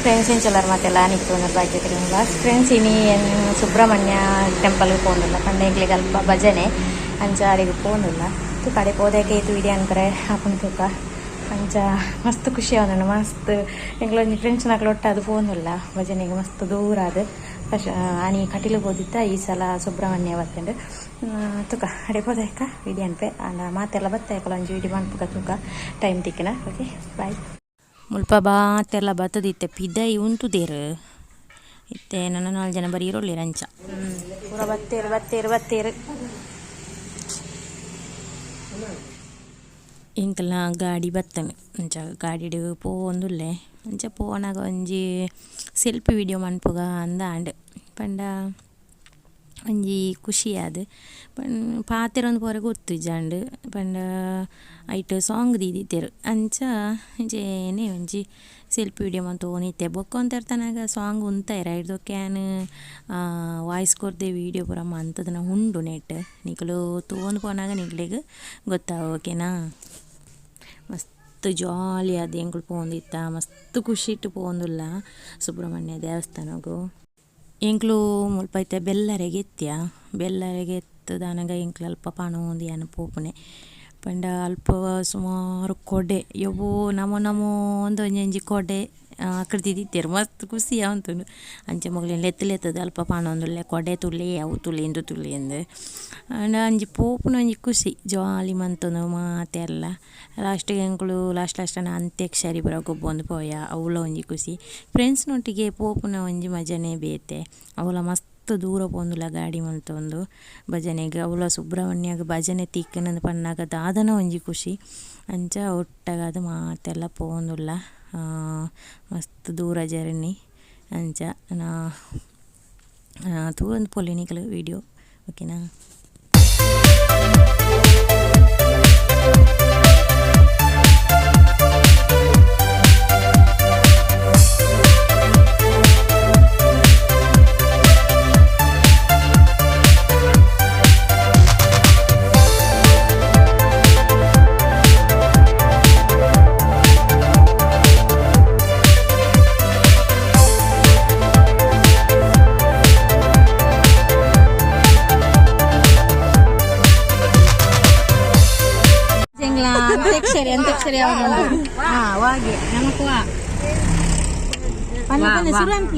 Friends ಇಂಚಲರ್ ಮತ್ತೆಲ್ಲ ನಿಕ್ತು ಭಾಗ್ಯ class friends ಇನಿ ಏನು ಸುಬ್ರಹ್ಮಣ್ಯ ಟೆಂಪಲ್ಗೆ ಪಂಡ ಪಂಡೆಗ್ಲಿಗೆ ಅಲ್ಪ ಭಜನೆ ಅಂಚ ಅಡಿಗೆ ಪೋನಿಲ್ಲ ತು ಕಡೆ ಪೋದಕ್ಕೆ ಇದು ವಿಡಿಯೋ ಅಂತಾರೆ ಹಾಕೊಂಡು ತೂಕ ಅಂಚ ಮಸ್ತ್ ಖುಷಿ ಅವನ ಮಸ್ತ್ ಎಂಗ್ಲೊಂದು ಫ್ರೆಂಡ್ಸ್ ನಕ್ಲು ಒಟ್ಟು ಅದು ಹೋಗಿಲ್ಲ ಭಜನೆಗೆ ಮಸ್ತ್ ದೂರ ಅದು ಫಸ್ಟ್ ಆನಿ ಕಟೀಲು ಹೋದಿತ್ತ ಈ ಸಲ ಸುಬ್ರಹ್ಮಣ್ಯ ಬರ್ತಂಡು ತುಕ ಅಡೆ ಪೋದಾಯ್ಕ ವಿಡಿಯೋ ಅನ್ಪೆ ಮಾತೆಲ್ಲ ಬತ್ತಾಯ್ಕಲ್ಲ ಒಂಜಿ ವಿಡಿಯೋ ಮಾಡ್ಬೇಕ ತೂಕ ಟೈಮ್ ತಿಕ್ಕಿನ ಓಕೆ ಬಾಯ್ ಮುಲ್ಪ ಬಾತೆಲ್ಲ ಬತ್ತದಿತ್ತೆ ಪಿದೈ ಉಂಟು ದೇರು ಇತ್ತೆ ನನ್ನ ನಾಲ್ಕು ಜನ ಬರೀ ಇರೋಳ್ಳಿ ರಂಚ ಪೂರ ಬತ್ತೇರು ಬತ್ತೇರು ಬತ್ತೇರು ಇಂಕಲ್ನ ಗಾಡಿ ಬತ್ತನು ಅಂಚ ಗಾಡಿಡು ಪೋಂದುಲ್ಲೆ ಅಂಚ ಪೋನಾಗ ಒಂಜಿ ಸೆಲ್ಫಿ ವಿಡಿಯೋ ಮನ್ಪುಗ ಅಂದ ಆಂಡ್ ಪಂಡ ಒಂಜಿ ಖುಷಿ ಆದ್. ಪಂಡ್ ಪಾತೆರೊಂದು ಪೋರೆ ಗೊತ್ತು ಜಾಂಡ್ ಪಂಡ ಐಟ್ ಸಾಂಗ್ ದೀದಿತ್ತೆರ್ ಅಂಚ ಇಂಚೇನೆ ಒಂಜಿ ಸೆಲ್ಫಿ ವಿಡಿಯೋ ಮಂತ್ ಓನಿತ್ತೆ. ತನಗ ಸಾಂಗ್ ಉಂತಾಯಿರ ಹಿಡ್ದು ಕ್ಯಾನ್ ವಾಯ್ಸ್ ಕೊರ್ದೆ ವಿಡಿಯೋ ಪೂರ ಮಂತದನ ಉಂಡು ನೆಟ್. ನಿಕ್ಲು ತೋಂದು ಪೋನಾಗ ನಿಕ್ಲೆಗ್ ಗೊತ್ತಾವ ಓಕೆನಾ? ಮಸ್ತ್ ಜಾಲಿ ಆದ್ ಎಂಕುಲು ಪೋವೊಂದಿತ್ತ ಮಸ್ತ್ ಖುಷಿ ಇಟ್ಟು ಪೋಂದುಲ್ಲ ಸುಬ್ರಹ್ಮಣ್ಯ ದೇವಸ್ಥಾನಗು. ಎಂಕ್ಲು ಮುಲ್ಪ ಐತೆ ಬೆಲ್ಲರೆಗೆ ಎತ್ತ್ಯ ಬೆಲ್ಲರೆಗೆ ಎತ್ತದಾನಗ ಎಂಕ್ಲು ಅಲ್ಪ ಅನ್ನ ಪೋಪುನೆ. ಪಂಡ ಅಲ್ಪ ಸುಮಾರು ಕೊಡೆ. ಯವ್ವೋ, ನಮೋ ನಮೋ ಒಂದು ಒಂಜಿ ಕೊಡೆ. ಆಕೃತಿದಿತ್ತೆರ್ ಮಸ್ತ್ ಖುಷಿ ಆವೊಂದುಂಡು ಅಂಚೆ ಮೊಗಲಿನ ಲೆತ್ತು ಲೆತ್ತದ ಅಲ್ಪ ಪಾನೊಂದುಲ್ಲೆ ಕೊಡೆ ತುಲೆ ಅವು ತುಳಿ ಇಂದು ತುಳಿ ಎಂದು ಆಂಡ ಅಂಜಿ ಪೋಪುನ ಒಂಜಿ ಖುಷಿ. ಜಾಲಿ ಮಂತೊಂದು ಮಾತೆಲ್ಲ ಲಾಸ್ಟಿಗೆ ಎಂಕ್ಲು ಲಾಸ್ಟ್ ಲಾಸ್ಟನ ಅಂತ್ಯಕ್ಷರಿ ಪೂರ ಗೊಬ್ಬೊಂದು ಪೋಯ, ಅವ್ಲ ಒಂಜಿ ಖುಷಿ. ಫ್ರೆಂಡ್ಸ್ನೊಟ್ಟಿಗೆ ಪೋಪುನ ಒಂಜಿ ಮಜನೆ ಬೇತೆ. ಅವಳ ಮಸ್ತ್ ದೂರ ಪೋಂದುಲ ಗಾಡಿ ಮಂತೊಂದು ಭಜನೆಗೆ ಅವಳ ಸುಬ್ರಹ್ಮಣ್ಯಾಗ ಭಜನೆ ತಿಕ್ಕನಂದು ಪಣ್ಣಾಗ ದಾದನ ಒಂಜಿ ಖುಷಿ. ಅಂಚ ಒಟ್ಟಗಾದ್ ಮಾತೆಲ್ಲ ಪೋಂದುಲ್ಲ. ಮಸ್ತ್ ದೂರ ಜರ್ನಿ ಅಂಚ ನಾ ತೂವೊಂದು ಪೊಲಿನಿಕಲ್ ವಿಡಿಯೋ ಓಕೆನಾ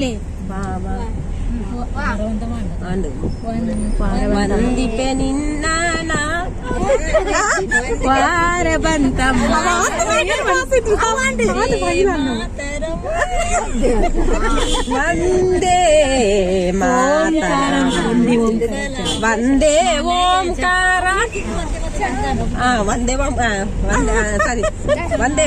ಪನ್ನ ಸುರಂಪ್ಲೆ ವಂದಿಪೆ ನಿನ್ನ ವಾರ ಬಂತಮ್ಮ ವಂದೇ ಮಾತರ ವಂದೇ ಓಂಕಾರ ಆ ವಂದೇ ಓಂ ಆ, ವಂದೇ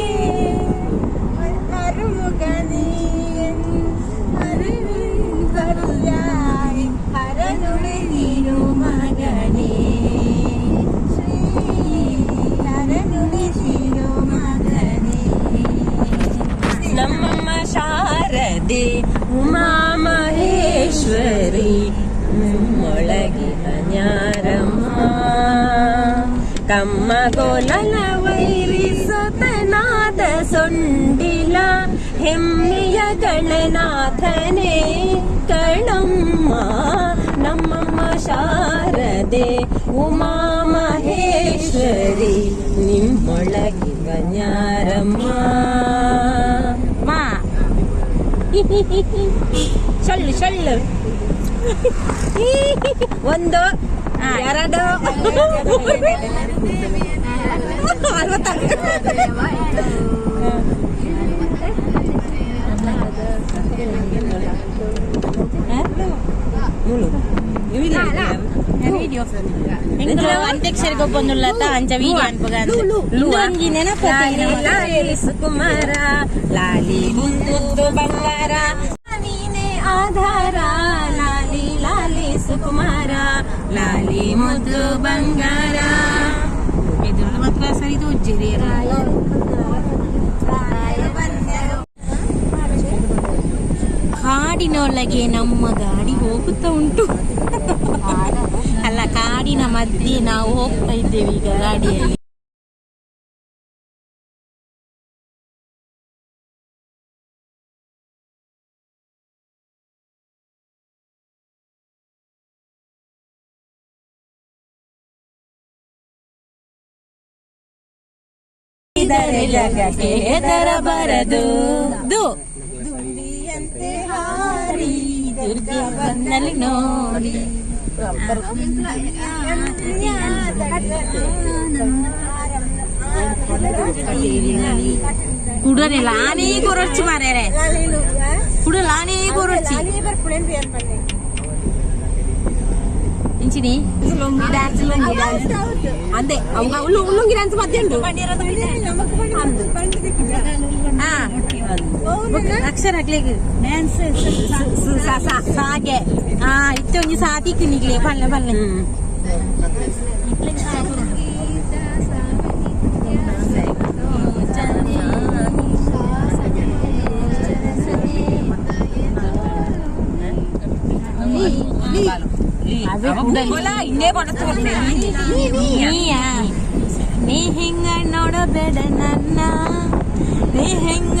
Sharade Uma Maheshwari ಮೊಳಗಿನ ನ್ಯಾರಮ್ಮ ಕಮ್ಮ ವೈರಿ ವೈರಿಸತನಾದ ಸೊಂಡಿಲ, ಹೆಮ್ಮೆಯ ಗಣನಾಥನೇ ಕಣಮ್ಮ. ನಮ್ಮಮ್ಮ ಶಾರದೆ ಉಮಾ ಮಹೇಶ್ವರಿ ನಿಮ್ಮೊಳಗಿನ ನ್ಯಾರಮ್ಮ ಮಾ ಸೊಳ್ಳು ಸೊಳ್ಳು ಒಂದು ಎರಡು. ವಿಡಿಯೋ ಸಂತಕ್ಷರಿಗೆ ಬಂದುಳ್ಳತ ಅಂಚ ವಿಡಿಯೋ ಅನ್ಪಗಂದು ಲೂಂಗಿ ಲಾಲಿ ಮುಂದು ಬಂಗಾರ ನೀನೇ ಆಧಾರ ಲಾಲಿ ಲಾಲಿ ಸುಕುಮಾರ ಲಾಲಿ ಮುದ್ದು ಬಂಗಾರ ಎದುರು ಮಾತ್ರ ಸರಿದು ಉಜ್ಜಿರಿಯರ ಕಾಡಿನೊಳಗೆ ನಮ್ಮ ಗಾಡಿ ಹೋಗುತ್ತಾ ಉಂಟು ಕಾಡಿನ ಮಧ್ಯೆ ನಾವು ಹೋಗ್ತಾ ಇದ್ದೇವೆ ಈಗ ಗಾಡಿಯಲ್ಲಿ. ಜಗಕ್ಕೆ ಬರದು? ದುಂಬಿಯಂತೆ ಹಾರಿ ದುರ್ಗ ಬಂದಲ್ಲಿ ನೋಡಿ. ఇప్పుడు లానీ కూరొచ్చు మారే ఇప్పుడు లానీ కూరొచ్చు మంచిని లొంగి డాన్స్ డాన్స్ అంతే లొంగి డాన్స్ మధ్య ಮಧ್ಯೆ ಉಂಟು ಹಾ ಅಕ್ಷರ ಹಾಕ್ಲಿಕ್ಕೆ ಸಾಗೆ ಹಾ ಇತ್ತೆ ಒಂಜಿ ಸಾತಿ ಕಿನಿಗ್ಲೆ ಪಲ್ಲೆ ಪಲ್ಲೆ ಇನ್ನೇ ನೀಯಾ ನೀ ಹಿಂಗ ನೋಡಬೇಡ ನನ್ನ ನೀ ಹೆಂಗ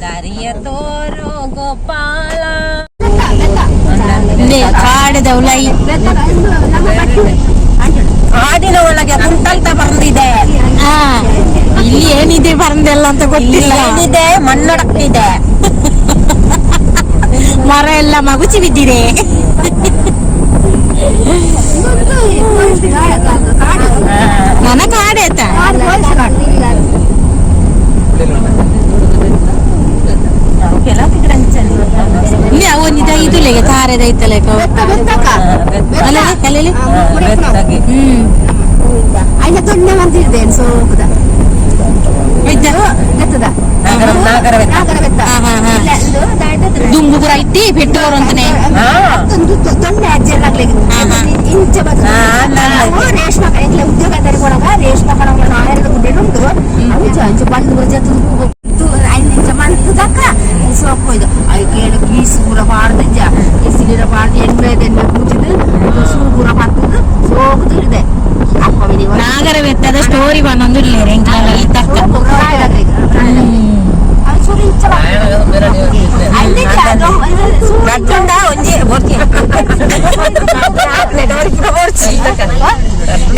ದಾರಿಯ ಗೋಪಾಲ ಒಳಗೆ ಕುಂಟಂತ ಬಂದಿದೆ ಆ, ಇಲ್ಲಿ ಏನಿದೆ ಬಂದಿಲ್ಲ ಅಂತ ಗೊತ್ತಿಲ್ಲ ಏನಿದೆ ಮಣ್ಣೊಡಕ್ತಿದೆ ಮರ ಎಲ್ಲ ಮಗುಚಿ ಬಿದ್ದಿದೆ. ನನ್ನ ಕಾಡೆ ಆಯ್ತಾ? ಇಲ್ಲಿ ಅವನಿದ ಇದುಲೆಗೆ ತಾರೆದ ಐತಲೆ ಅಲ್ಲ ಕಲೆಲಿ ಹ್ಮ್. ಅಯ್ಯ, ದೊಡ್ಡ ಮಂದಿರ್ದೇನು ಸೋಕುದ. ಇದ್ದ ಎತ್ತದ ನಾಗರವೆತ್ತ. ನಾಗರವೆತ್ತ. ಹಾ, ಹಾ, ಹಾ. ಇಲ್ಲ, ಇದು ದಾಟದ ದುಂಬು ಪೂರ ಇಟ್ಟಿ ಪೆಟ್ಟುವರು ಅಂತಾನೆ. ಮತ್ತೊಂದು ದೊ- ದೊಡ್ಡ ಅಜ್ಜಿ ಹಾ, ಹಾ. ಇಂಚ ರೇಷ್ಮೆ ಉದ್ಯೋಗ ದಾರಿ ಕೊಡಗ ರೇಷ್ಮೆ ಕಣಗಳ ನಾಯರದ ಗುಡ್ಡೆ ಉಂಟು. ಅಂಚ ಅಂಚ ಬಂದು ಬರಜತ್ತು ಐದು ಇಂಚ ಮಂತು ದಕ್ಕ ಸೋಕು ಇದು. ಐ ಕೇಳು ಗೀಸು ಪೂರ ಪಾಡ್ದಜ್ಜ ಗೀಸಿಲಿರ ಪಾಡ್ದು ಎಣ್ಣೆ ಎಣ್ಣೆ ಕೂಚಿದ್ದು. ಸೂ ಪೂರ ಪತ್ತದು ಸೋಕುದು ಹಿಡಿದೆ ನಾಗರ ಬೆತ್ತದ ಸ್ಟೋರಿ ಬಂದೊಂದು ಇಲ್ಲೇ ರೆಂಕ್ಲಲ್ಲಿ ತಕ್ಕ ಗಡ್ಡುಂಡ ಒಂಜಿ ಬೋರ್ತಿ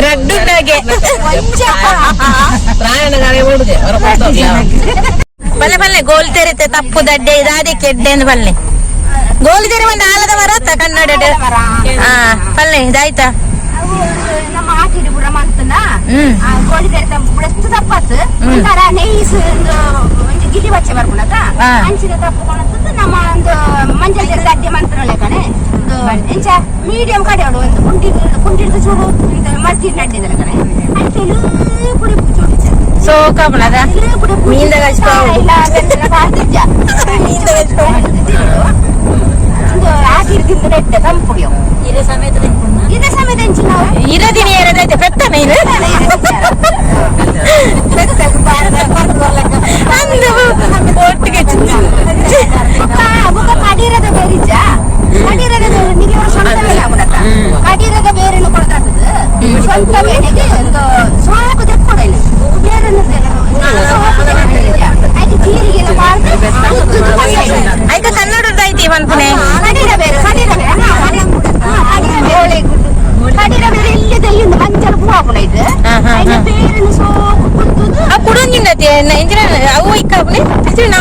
ಗಡ್ಡುಂಡಾಗೆ ಪ್ರಾಯಣ ಗಾಳಿ ಓಡುದೆ ಅವರ ಬಲ್ಲೆ ಬಲ್ಲೆ ಗೋಲ್ ತೆರೆತೆ ತಪ್ಪು ದಡ್ಡೆ ಇದಾದೆ ಕೆಡ್ಡೆ ಅಂದ್ ಬಲ್ಲೆ ಗೋಲ್ ತೆರೆ ಒಂದು ಆಲದ ಮರ ತ ಕನ್ನಡ ಹಾ ಬಲ್ಲೆ ಇದಾಯ್ತಾ ನಮ್ಮ ಆಟಿಡಿ ಬುಡ ಮಂತನ ಹ್ಮ್ ಗೋಳಿ ತೆರೆತ ಬುಡತ್ತು ತಪ್ಪತ್ತು ಒಂಥರ ನೈಸ್ ಒಂದು ಒಂದು ಗಿಲಿ ಬಚ್ಚೆ ಬರ್ಕೊಂಡದ ಹಾ. ಅಂಚಿನ ತಪ್ಪಕೊಂಡದ್ದು ನಮ್ಮ ಒಂದು ಮಂಜಲ್ ತೆರೆದ ಅಡ್ಡೆ ಮಂತ್ರಳೆ ಕಣೆ ಒಂದು ಎಂಚ ಮೀಡಿಯಂ ಕಡೆ ಅವಳು ಒಂದು ಕುಂಟಿಡ್ ಕುಂಟಿಡ್ದು ಚೂಡು ಮಸ್ತಿ ಅಡ್ಡಿದಲ್ಲ ಕಣೆ ಅಂತೆಲ್ಲ ಪುಡಿ ಪುಡಿ ಚೂಡು ಸೊ ಕಮಲದ ಮೀನ್ದ ಗಜ್ಪಾವು. ಒಂದು ಆಟಿಡ್ದಿಂದ ನೆಟ್ಟೆ ತಂಪುಡಿಯೋ ಇದೇ ಸಮೇತ ಇದೇ ಸಮಯದ ಹೆಂಚು ನಾವು ಇರದಿನಿ ಎರಡೈತೆ ಪೆತ್ತನೆ ಇದು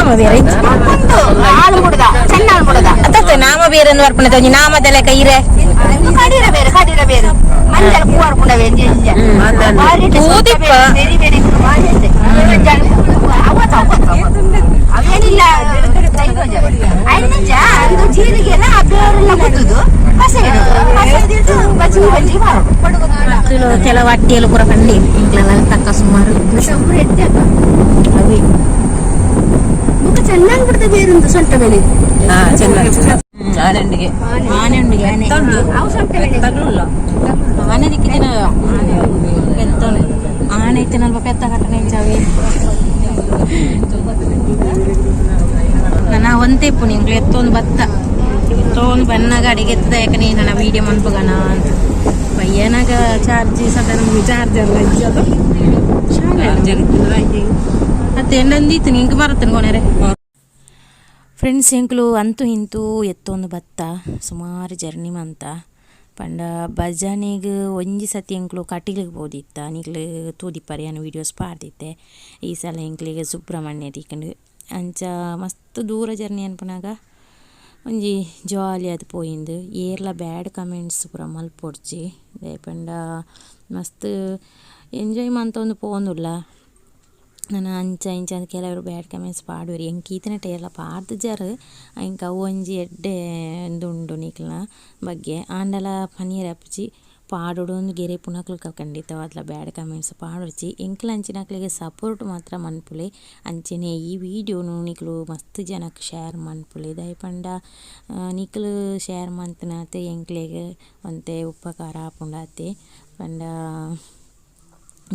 ಬೇರೆ ಒಂದು ಹಾಲು ಮುಡ್ದ ಚೆನ್ನ ಹಾಲು ಮುಡ್ದ ಅತ್ತ ನಾಮ ಬೇರೆ ಎಂದು ಬರ್ಪಣೆ ಒಂಜಿ ನಾಮದೆಲ್ಲ ಕೈರೆ ಕಡಿರ ಬೇರೆ ಕಡಿರ ಬೇರೆ ಮಂಜಲ ಪೂವರ್ ಕುಂಡವೆ ಎಂಜಿ ಎಂಜಿ ಬಾರಿ ಊದಿಪ್ಪ. ಬೇರೆ ಬೇರೆ ಬಾರಿ ಇದೆ ಅವತ್ತು ಅವತ್ತು ಅವತ್ತು ಅವೇನಿಲ್ಲ ನಿಜ ಅದು ಜೀರಿಗೆಲ್ಲ ಆ ಬೇರೆಲ್ಲ ಕುಟ್ಟುದು ಕಸ ಇಡುದು ಕಸ ಹಿಡಿದು ಬಜ್ಜಿ ಬಜ್ಜಿ ಮಾಡೋದು ಕೆಲವು ಅಟ್ಟಿಯಲು ಪೂರ ಕಂಡಿ ಇಂಕ್ಲೆಲ್ಲ ತಕ್ಕ ಸುಮಾರು ಒಬ್ರು ಎತ್ತೆ ಅದು. ಅವಿ ಮುಖ ಚೆನ್ನಾಗಿ ಬಿಡ್ತದೆ ಬೇರೊಂದು ಸೊಂಟ ಮೇಲೆ ಹಾ ಚೆನ್ನಾಗಿ. ಆನಂದಿಗೆ. ಆನೆ. ಉಂಡಿಗೆ ಆನೆ ಅವು ಸೊಂಟ ಮೇಲೆ ಆನೆ ಪೆತ್ತನೆ ಆನೆ ಇತ್ತಿನಲ್ಪ ಪೆತ್ತ ಕಟ್ಟನೆ ಚಾವಿ ನನ್ನ ಒಂದೇ ಪು ನಿಮ್ಗೆ ಎತ್ತೊಂದು ಭತ್ತ. ಎತ್ತೊಂದು ಬನ್ನಾಗ ಅಡಿಗೆ ಎತ್ತದ ಯಾಕನೆ ನನ್ನ ವೀಡಿಯೋ ಮನ್ಪಗಣ ಅಂತ. ಪಯ್ಯನಾಗ ಚಾರ್ಜ್ ಸದ ನಮ್ಗೆ ಚಾರ್ಜ್ ಅಲ್ಲ. ಇಜ್ಜದು ಫ್ರೆಂಡ್ಸ್ ಎಂಕ್ಲು ಅಂತೂ ಇಂತೂ ಎತ್ತೊಂದು ಭತ್ತ. ಸುಮಾರು ಜರ್ನಿ ಮಂತ. ಪಂಡ ಭಜನೆಗ್ ಒಂಜಿ ಸತಿ ಎಂಕ್ಲು ಕಟೀಲಿಗೆ ಬೋದಿತ್ತ. ನಿಕ್ಲು ತೂದಿಪ್ಪರಿ ಅನ್ನೋ ವೀಡಿಯೋಸ್ ಪಾಡ್ದಿತ್ತೆ. ಈ ಸಲ ಎಂಕ್ಲಿಗೆ ಸುಬ್ರಹ್ಮಣ್ಯ ಅಂಚ ಮಸ್ತ್ ದೂರ ಜರ್ನಿ ಅನ್ಪನಾಗ ಒಂಜಿ ಜಾಲಿ ಅದು ಪೋಯಿಂದು. ಏರ್ಲ ಬ್ಯಾಡ್ ಕಮೆಂಟ್ಸ್ ಪೂರ ಮಲ್ಪೊಡ್ಚಿ ಪಂಡ ಮಸ್ತ್ ಎಂಜಾಯ್ ಮಂತ ಒಂದು ಪೋಂದುಲ್ಲ ನಾನು ಅಂಚ ಇಂಚ ಅಂತ ಕೆಲವರು ಬ್ಯಾಡ್ ಕಮೆಂಟ್ಸ್ ಪಾಡುವರಿ. ಎಂಕ್ ಈತನ ಎಲ್ಲ ಪಾಡ್ದು ಜರ್ ಇಂಕ ಅವು ಒಂಜಿ ಎಡ್ಡೆ ಉಂಡು ನಿಕ್ಲ ಬಗ್ಗೆ. ಆಂಡಲ ಪನೀರ್ ಅಪ್ಜಿ ಪಾಡೋಡು ಒಂದು ಗೆರೆ ಪುನಕ್ಲು ಖಂಡಿತ ಅದ್ಲ ಬ್ಯಾಡ್ ಕಮೆಂಟ್ಸ್ ಪಾಡೊಡ್ಚಿ ಎಂಕ್ಲ ಅಂಚಿನಕ್ಲಿಗೆ ಸಪೋರ್ಟ್ ಮಾತ್ರ ಮನ್ಪುಲೆ. ಅಂಚನೆ ಈ ವಿಡಿಯೋನು ನಿಕ್ಲು ಮಸ್ತ್ ಜನಕ್ಕೆ ಶೇರ್ ಮನ್ಪುಲೆ. ದಯಪಂಡ ನಿಕ್ಲು ಶೇರ್ ಮಂತನಾತೆ ಎಂಕ್ಲೆಗ್ ಒಂತೆ ಉಪಕಾರ ಆಪುಂಡಾತೆ ಪಂಡ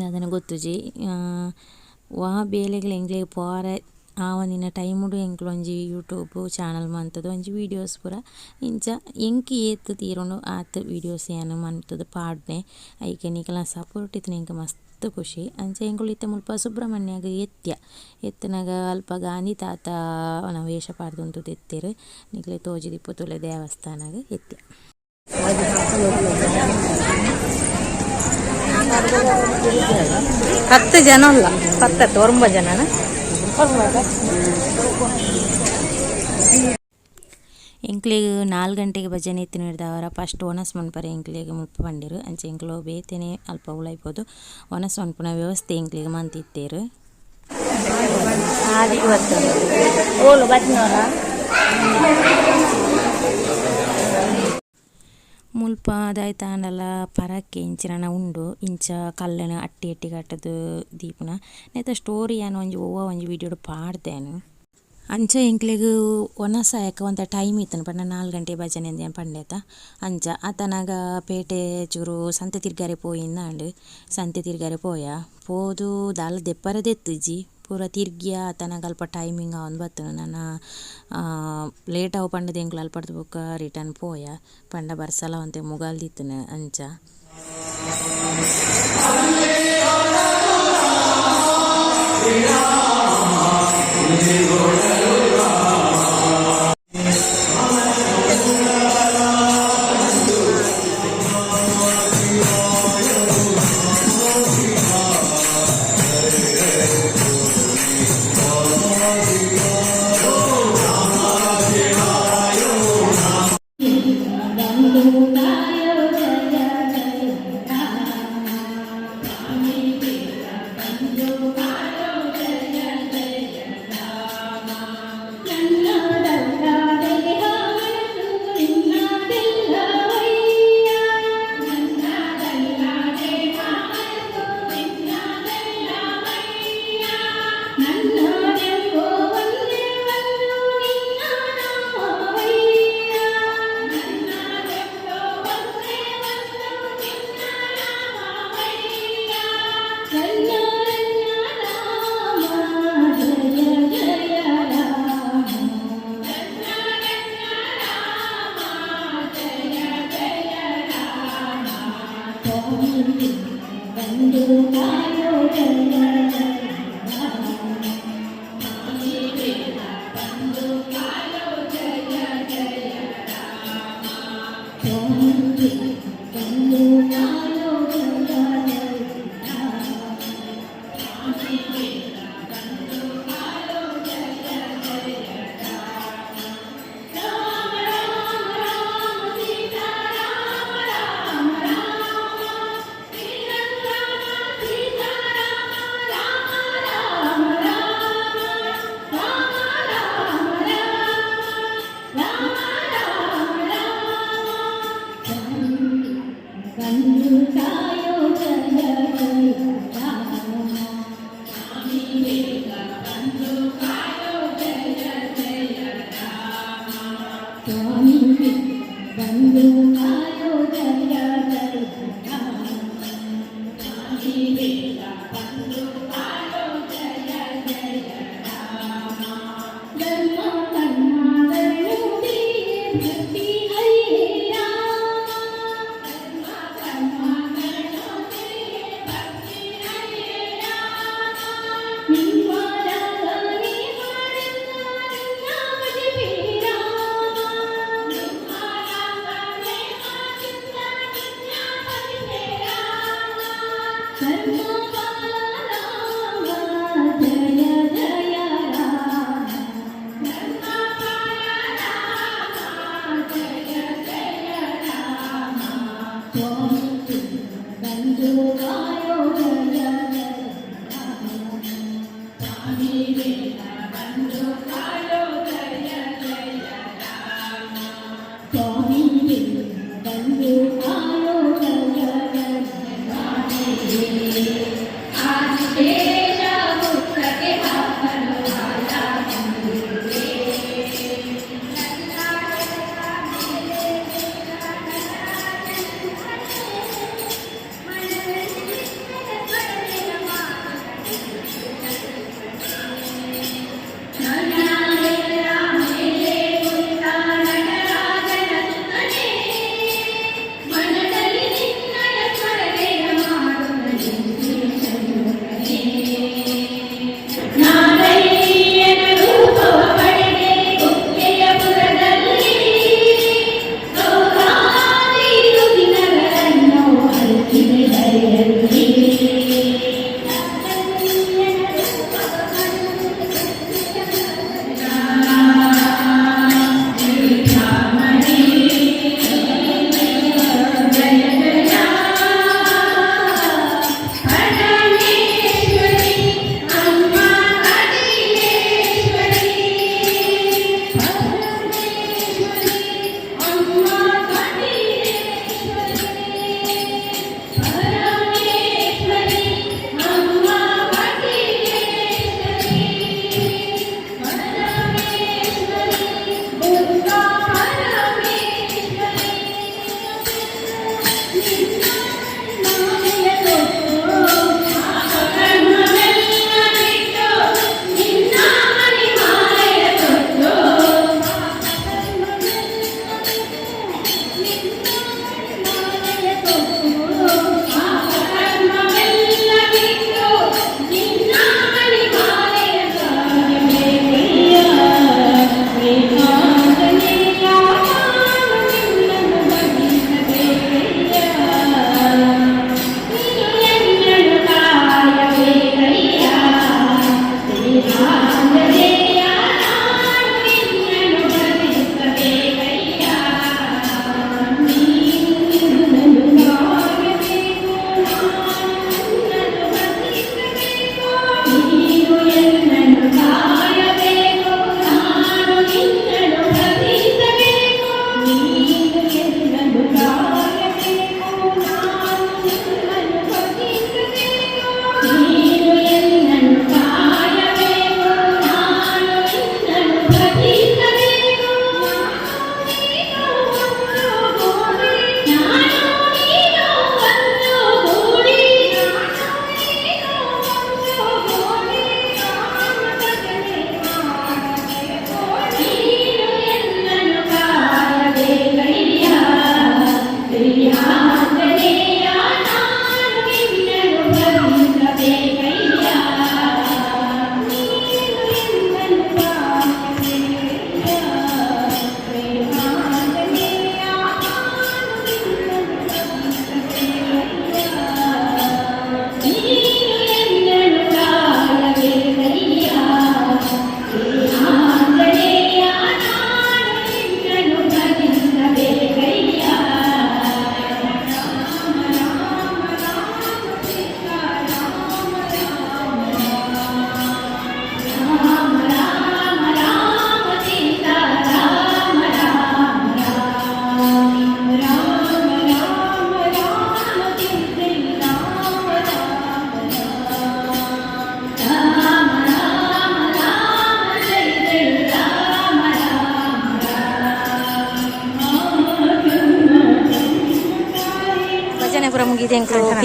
ಅದನ್ನು ಗೊತ್ತುಜಿ ವಾ ಬೇಲೆಗಳು ಎಂಗ್ಲೆಗ್ ಪೋರೆ ಆ ಒಂದಿನ ಟೈಮುಡು ಎಂಕುಲು ಒಂಜಿ ಯೂಟ್ಯೂಬ್ ಚಾನಲ್ ಮಂತುದು, ಒಂಜಿ ವೀಡಿಯೋಸ್ ಪೂರ ಇಂಚ ಎಂಕ್ ಏತ್ ತೀರೋಂಡು ಆತ್ ವೀಡಿಯೋಸ್ ಏನು ಮಂತದ್ದು ಪಾಡ್ನೆ ಐಕೆ ನಿಕಲ ಸಪೋರ್ಟ್ ಇತ್ತು ಎಂಕ್ ಮಸ್ತ್ ಖುಷಿ. ಅಂಚ ಎಂಕುಲು ಇತ್ತೆ ಮುಲ್ಪ ಸುಬ್ರಹ್ಮಣ್ಯಗ ಎತ್ಯ ಎತ್ತನಾಗ ಅಲ್ಪ ಗಾಂಧಿ ತಾತ ವೇಷ ಪಾಡ್ದಂತು ಎತ್ತೇರು ನಿಕ್ಲೆ ತೋಜಿದಿಪ್ಪು ತುಲೆ ದೇವಸ್ಥಾನಗ ಎತ್ಯ ಹತ್ತು ಜನ ಅಲ್ಲ ಹತ್ತತ್ತು ಒಂಬ ಜನ ಎಂಕ್ಲಿಗೆ ನಾಲ್ಕು ಗಂಟೆಗೆ ಭಜನೆ ಎತ್ತಿ ಹಿಡ್ದವರ ಫಸ್ಟ್ ಒಣಸ್ ಮನ್ಪರೆ ಎಂಕ್ಲಿಗೆ ಮುಪ್ಪು ಬಂದಿರು. ಅಂಚೆ ಎಂಕ್ಲು ಬೇತೇನೆ ಅಲ್ಪ ಉಳಾಯ್ಬೋದು. ಒಣಸ್ ಮನ್ಪುನ ವ್ಯವಸ್ಥೆ ಎಂಕ್ಲಿಗೆ ಮಂತಿತ್ತೇರು. ಓಲು ಬತ್ತಿನವರ ಮುಲ್ಪ ದಾಯ್ತಾಂಡಲ ಪರಕ್ಕೆ ಇಂಚಿನ ಉಂಡು ಇಂಚ ಕಲ್ಲನ ಅಟ್ಟಿ ಅಟ್ಟಿ ಕಟ್ಟದು ದೀಪನ ನೆತ್ತ ಸ್ಟೋರಿ ಏನು ಒಂಜಿ ಓವ ಒಂಜಿ ವಿಡಿಯೋಡು ಪಾಡ್ದೇನು ಅಂಚ ಎಂಕ್ಲೆಗ್ ಒನಸಾಯಕ ಒಂತ ಟೈಮ್ ಇತ್ತು ಪಂಡ ನಾಲ್ಕು ಗಂಟೆ ಭಜನೆ ಅಂದ ಪಂಡೇತ ಅಂಚ ಆತನಾಗ ಪೇಟೆ ಚೂರು ಸಂತೆ ತಿರ್ಗಾರೆ ಪೋಯಿಂದಾಂಡ್ ಸಂತೆ ತಿರ್ಗಾರೆ ಪೋಯ ಪೋದು ದಾಲ ದೆಪ್ಪರದೆತ್ತುಜಿ ಪೂರ ತಿರ್ಗಿಯ ತನಗ ಅಲ್ಪ ಟೈಮಿಂಗ್ ಅವನು ಬತ್ತು. ನನ್ನ ಲೇಟ್ ಅವು ಪಂಡದ ಎಂಕ್ಲು ಅಲ್ಪಡ್ದು ಬುಕ್ಕ ರಿಟರ್ನ್ ಪೋಯ. ಪಂಡ ಬರ್ಸಲ ಅಂತೆ ಮುಗಾಲ್ದಿತ್ತನ ಅಂಚ. Thank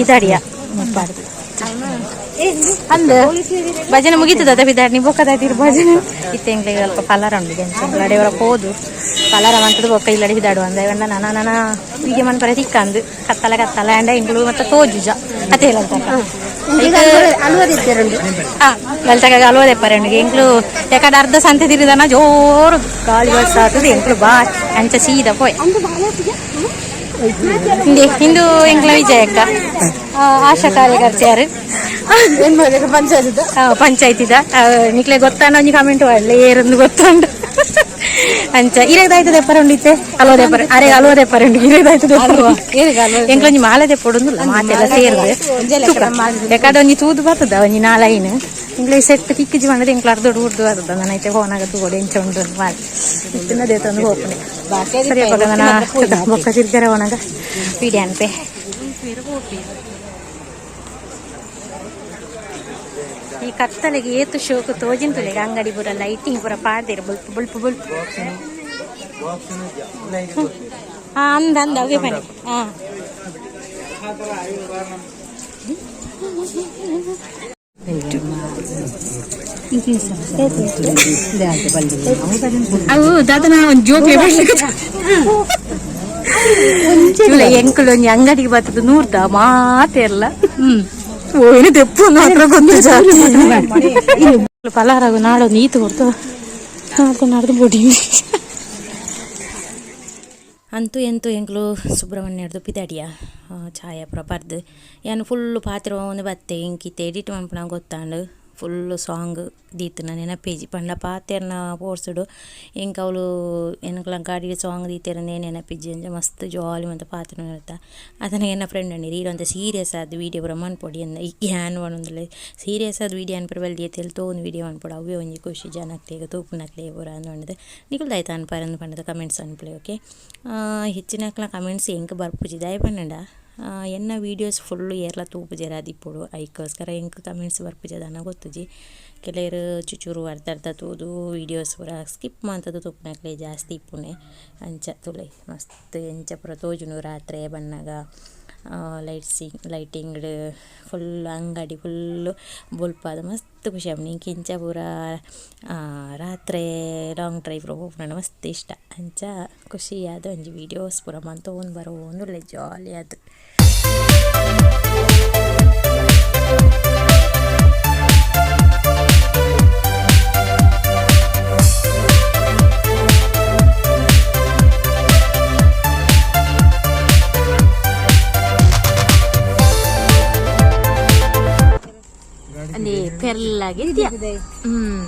ಭಜನೆ ಪೂರ ಮುಗಿದೆ ಕಿದಾಡಿಯ ಮುಪ್ಪಾಡ್ದು ಅಂದ ಭಜನೆ ಮುಗೀತದ ಬಿದ್ದಾಡಿ ನೀವು ಬೊಕ್ಕದಾಯ್ತಿರು ಭಜನೆ ಇತ್ತೆಂಗ್ಲಿಗೆ ಸ್ವಲ್ಪ ಪಲಾರ ಉಂಡು ಗೆಂಚಂಗ್ಲಡೆ ಒಳಗೆ ಹೋದು ಪಲಾರ ಮಂತದ ಬೊಕ್ಕ ಇಲ್ಲಡಿ ಬಿದ್ದಾಡು ಅಂದ ಇವನ್ನ ನಾನ ನಾನ ಹೀಗೆ ಮನ್ ಪರ ತಿಕ್ಕಂದು ಕತ್ತಲ ಕತ್ತಲ ಅಂಡ ಇಂಗ್ಳು ಮತ್ತೆ ತೋಜುಜ ಅದೇ ಹೇಳಂತ ಗಲ್ತಗ ಅಲ್ವದೆ ಪರಂಡಿಗೆ ಎಂಕ್ಲು ಯಾಕಡೆ ಅರ್ಧ ಸಂತೆ ತಿರಿದನ ಜೋರು ಗಾಳಿ ಬಸ್ ಆಗ್ತದೆ ಎಂಕ್ಲು ಬಾ ಅಂಚ ಸೀದ ಪೋಯ್ ಇಂದು ಎಂಕ್ಲ ವಿಜಯಕ್ಕ ಆಶಾ ಕಾರ್ಯಕರ್ತೆಯರು ಪಂಚಾಯತಿದ ನಿಕ್ಲೆ ಗೊತ್ತಾನ ಒಂಜಿ ಕಮೆಂಟ್ ಮಾಡಲಿ. ಏರೊಂದು ಗೊತ್ತುಂಡು ಅಂಚ ಇರೇದಾಯ್ತು ದೆಪ್ಪರ ಉಂಡಿತ್ತೆ ಅಲೋ ಪರ ಅರೆ ಅಲೋದೆ ಪರಂಡಿ. ಇರೇದಾಯ್ತದೆ ಎಂಕ್ಲೊಂಜಿ ಮಾಲದೆ ಪೊಡೊಂದುಲ್ಲ ಮಾತೆಲ್ಲ ಸೇರ್ದು. ಬೇಕಾದ ಒಂಜಿ ತೂದು ಬರ್ತದ ಒಂಜಿ ನಾಲೈನ್. ಇಂಗ್ಲೀಷ್ ಸೆಟ್ ಕಿಕ್ಕಿಜಿ ಮಾಡಿದ್ರೆ ಎಂಕ್ಲ ಅರ್ಧ ಉಡ್ದು ಬರ್ತದ. ಐತೆ ಫೋನಾಗ ತೂಗೋಡು ಎಂಚ ಉಂಡು ಮಾಡಿ ತಿನ್ನದೇ ತಂದು ಹೋಗ್ತಾನೆ ಸರಿ ನನ್ನ ಬೊಕ್ಕ ತಿರ್ಗರ ಒಣಗ ಪೀಡಿ ಅನ್ಪೆ ಈ ಕತ್ತಲೆಗೆ ಏತು ಶೋಕು ತೋಜಿಂತುಲೆಗೆ ಅಂಗಡಿ ಪೂರ ಲೈಟಿಂಗ್ ಪೂರ ಪಾಡ್ದಿರ ಬಲ್ಪ್ ಬಲ್ಪ್ ಬಲ್ಪ್ ಹಾ ಅಂದ ಅಂದ ಅವೇ ಬನ್ನಿ ಹಾ ಅವು ದಾದನ ಒಂದು ಜೋಕ್ಲೆ ಚೂಲ ಎಂಕುಲು ಒಂಜಿ ಅಂಗಡಿಗೆ ಬರ್ತದ ನೂರ್ದ ಮಾತೆಲ್ಲ ಓಯ್ನು ತೆಪ್ಪು ಮಾತ್ರ ಗೊಂದು ಪಲಾರಾಗು ನಾಡೊಂದು ಈತು ಕೊಡ್ತು ನಾಡ್ದು ನಾಡ್ದು ಬೊಡಿ ಅಂತೂ ಎಂತು ಎಂಕ್ಲು ಪಿದಾಡಿಯ? ಛಾಯಾ ಪುರ ಬರ್ದು ಏನು ಫುಲ್ಲು ಪಾತ್ರ ಒಂದು ಬತ್ತೆ, ಎಂಕಿತ್ತೆ ಎಡಿಟ್ ಮನ್ಪುನ ಗೊತ್ತಾಂಡು. ಫುಲ್ಲು ಸಾಂಗ್ ದೀತನ ನೆನಪೇಜಿ ಪಂಡ ಪಾತೆರ್ನ ಪೋರ್ಸುಡು ಎಂಕ್ ಅವಳು ಎನಕಲ ಗಾಡಿ ಸಾಂಗ್ ದೀತೆರನೇ ನೆನಪಿಜ್ಜಿ ಅಂಜ ಮಸ್ತ್ ಜಾಲಿ ಮಂತ ಪಾತ್ರ ಇರ್ತ ಅದನ್ನ ಎನ್ನ ಫ್ರೆಂಡ್ ಅಂಡಿರಿ ಇರಂತ ಸೀರಿಯಸ್ ಆದ ವೀಡಿಯೋ ಪೂರ ಮನ್ಪೊಡಿ ಅಂದ ಏನ್ ಒಂದೊಂದುಲೆ ಸೀರಿಯಸ್ ಆದ ವೀಡಿಯೋ ಅನ್ಪರ ಬಲ್ದಿ ಎತ್ತಲ್ ತೋನ್ ವೀಡಿಯೋ ಅನ್ಪೊಡು ಅವೇ ಒಂಜಿ ಖುಷಿ ಜನಕ್ಲೆಗ ತೂಪುನಕ್ಲೆ ಪೂರ ಅಂದೊಂಡದು ನಿಕಲ್ದಾಯ್ತು ಅನ್ಪಾರ ಅಂದ್ಪಂಡದ ಕಮೆಂಟ್ಸ್ ಅನ್ಪ್ಲೆ ಓಕೆ ಹೆಚ್ಚಿನಕ್ಲ ಕಮೆಂಟ್ಸ್ ಎಂಕ್ ಬರ್ಪುಜಿ ದಯ ಪನ್ನಡ ಎನ್ನ ವೀಡಿಯೋಸ್ ಫುಲ್ಲು ಏರ್ಲ ತೂಪುಜೆರ ಅದಿಪ್ಪುಡು ಐಕೋಸ್ಕರ ಎಂಕ್ ಕಮೆಂಟ್ಸ್ ಬರ್ಪುಜದನ ಗೊತ್ತುಜಿ ಕೆಲವರು ಚುಚೂರು ಅರ್ಧ ತೂದು ವೀಡಿಯೋಸ್ ಪೂರ ಸ್ಕಿಪ್ ಮಂತದ್ದು ತುಪ್ಪನಕ್ಲೆ ಜಾಸ್ತಿ ಇಪ್ಪುನೆ ಅಂಚ ತುಲೆ, ಮಸ್ತ್ ಎಂಚ ಪೂರ ತೋಜುನು ರಾತ್ರಿ ಬಣ್ಣಗ ಲೈಟ್ಸಿಂಗ್ ಲೈಟಿಂಗ್ ಫುಲ್ ಅಂಗಡಿ ಫುಲ್ಲು ಬೊಲ್ಪಾದ ಮಸ್ತ್ ಖುಷಿ ಆಪುಂಡು ಇಂಕ್ ಇಂಚ ಪೂರ ರಾತ್ರಿ ಲಾಂಗ್ ಡ್ರೈವ್ ಹೋಗ್ಕೊಂಡು ಮಸ್ತ್ ಇಷ್ಟ ಅಂಚ ಖುಷಿ ಆದ ಒಂಜಿ ವೀಡಿಯೋಸ್ ಪೂರ ಮಂತೊಂದು ಬರೋ ಒಂದು ಒಳ್ಳೆ ಜಾಲಿ ಆದ್ ಪೆರ್ಲಾಗಿ ಹ್ಮ್.